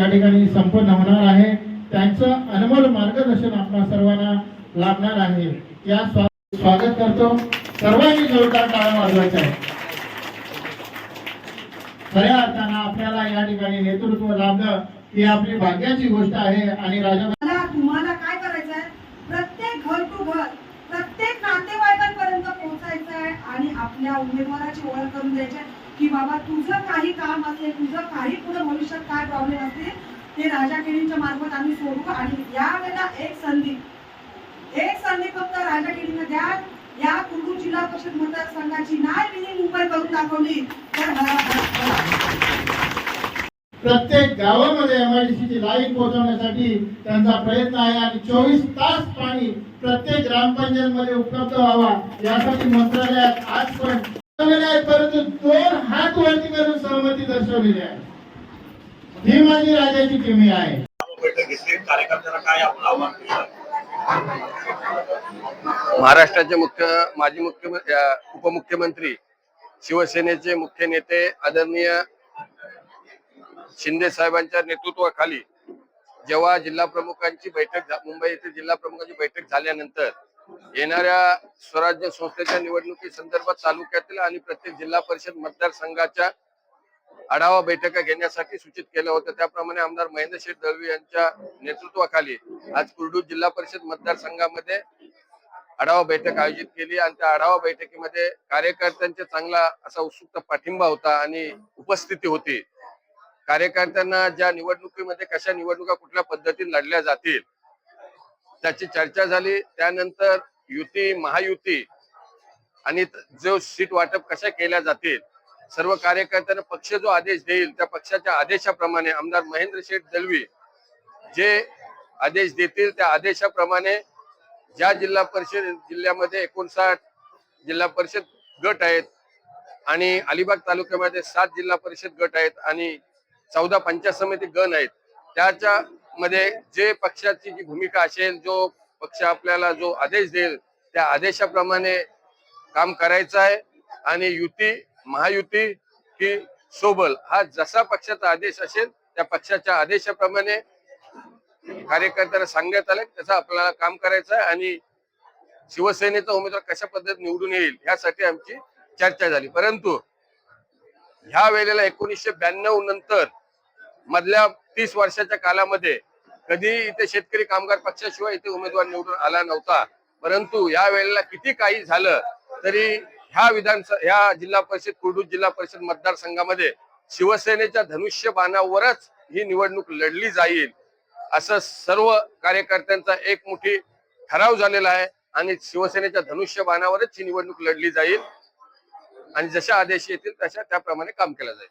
या ठिकाणी संपन्न होणार आहे. त्यांचं अनमोल मार्गदर्शन आपल्या सर्वांना लाभणार आहे. या स्वा- स्वागत करतो. सर्वांनी जोरदार टाळा वाजवायचा आहे खऱ्या अर्थानं आपल्याला या ठिकाणी नेतृत्व लाभलं ही आपली भाग्याची गोष्ट आहे आणि राजा तुम्हाला काय करायचं आहे? प्रत्येक घर टू घर प्रत्येक नातेवाईकांपर्यंत पोहोचायचं आहे आणि आपल्या उमेदवाराची ओळख करून द्यायची की बाबा तुझं काही काम असेल तुझं काही पुढे भविष्यात काय प्रॉब्लेम असेल ते राजा केळींच्या मार्फत आम्ही सोडू आणि यावेळेला एक संधी एक संधी फक्त राजा केळींना द्या. या कुंडू जिल्हा परिषद मतदारसंघाची नाही मिनी मुंबई करून दाखवली. तर प्रत्येक गावामध्ये एमआयडीसीची लाईन पोहोचवण्यासाठी त्यांचा प्रयत्न आहे आणि चोवीस तास पाणी प्रत्येक ग्रामपंचायतमध्ये उपलब्ध व्हावा यासाठी मंत्रालयात आज पण आहे, परंतु दोन हात वरती करून सहमती दर्शवलेली आहे. ही माझी राजाची किमी आहे. महाराष्ट्राचे मुख्य माजी मुख्यमंत्री उपमुख्यमंत्री शिवसेनेचे मुख्य नेते आदरणीय शिंदे साहेबांच्या नेतृत्वाखाली जेव्हा जिल्हा प्रमुखांची बैठक मुंबई येथे जिल्हा प्रमुखांची बैठक झाल्यानंतर येणाऱ्या स्वराज्य संस्थेच्या निवडणुकी संदर्भात तालुक्यातील आणि प्रत्येक जिल्हा परिषद मतदारसंघाच्या आढावा बैठका घेण्यासाठी सूचित केलं होतं. त्याप्रमाणे आमदार महेंद्र शेठ दळवी यांच्या नेतृत्वाखाली आज कुर्डू जिल्हा परिषद मतदारसंघामध्ये आढावा बैठक आयोजित केली आणि त्या आढावा बैठकीमध्ये कार्यकर्त्यांचा चांगला असा उत्सुक पाठिंबा होता आणि उपस्थिती होती. कार्यकर्त्यांना ज्या निवडणुकीमध्ये कशा निवडणुका कुठल्या पद्धतीने लढल्या जातील त्याची चर्चा झाली. त्यानंतर युती महायुती आणि जो सीट वाटप कशा केल्या जातील सर्व कार्यकर्त्यांना पक्ष जो आदेश देईल त्या पक्षाच्या आदेशाप्रमाणे आमदार महेंद्र शेठ दलवी जे आदेश देतील त्या आदेशाप्रमाणे ज्या जिल्हा परिषद जिल्ह्यामध्ये एकोणसाठ जिल्हा परिषद गट आहेत आणि अलिबाग तालुक्यामध्ये सात जिल्हा परिषद गट आहेत आणि चौदा पंचायत समिती गण आहेत त्याच्या मध्ये जे पक्षाची जी भूमिका असेल जो पक्ष आपल्याला जो आदेश देईल त्या आदेशाप्रमाणे काम करायचं आहे. आणि युती महायुती की सोबल हा जसा पक्षाचा आदेश असेल त्या पक्षाच्या आदेशाप्रमाणे कार्यकर्त्यांना सांगण्यात आलं त्याचं आपल्याला काम करायचं आहे. आणि शिवसेनेचा उमेदवार कशा पद्धतीने निवडून येईल यासाठी आमची चर्चा झाली. परंतु ह्या वेळेला एकोणीसशे ब्याण्णव नंतर मधल्या तीस वर्षाच्या कालामध्ये कधी इथे शेतकरी कामगार पक्षाशिवाय इथे उमेदवार निवडून आला नव्हता. परंतु या वेळेला किती काही झालं तरी ह्या विधानसभा ह्या जिल्हा परिषद कुर्डू जिल्हा परिषद मतदारसंघामध्ये शिवसेनेच्या धनुष्य बाणावरच ही निवडणूक लढली जाईल असं सर्व कार्यकर्त्यांचा एक मोठी ठराव झालेला आहे आणि शिवसेनेच्या धनुष्य बाणावरच ही निवडणूक लढली जाईल. आणि जशा आदेश येतील तशा त्याप्रमाणे काम केलं जाईल.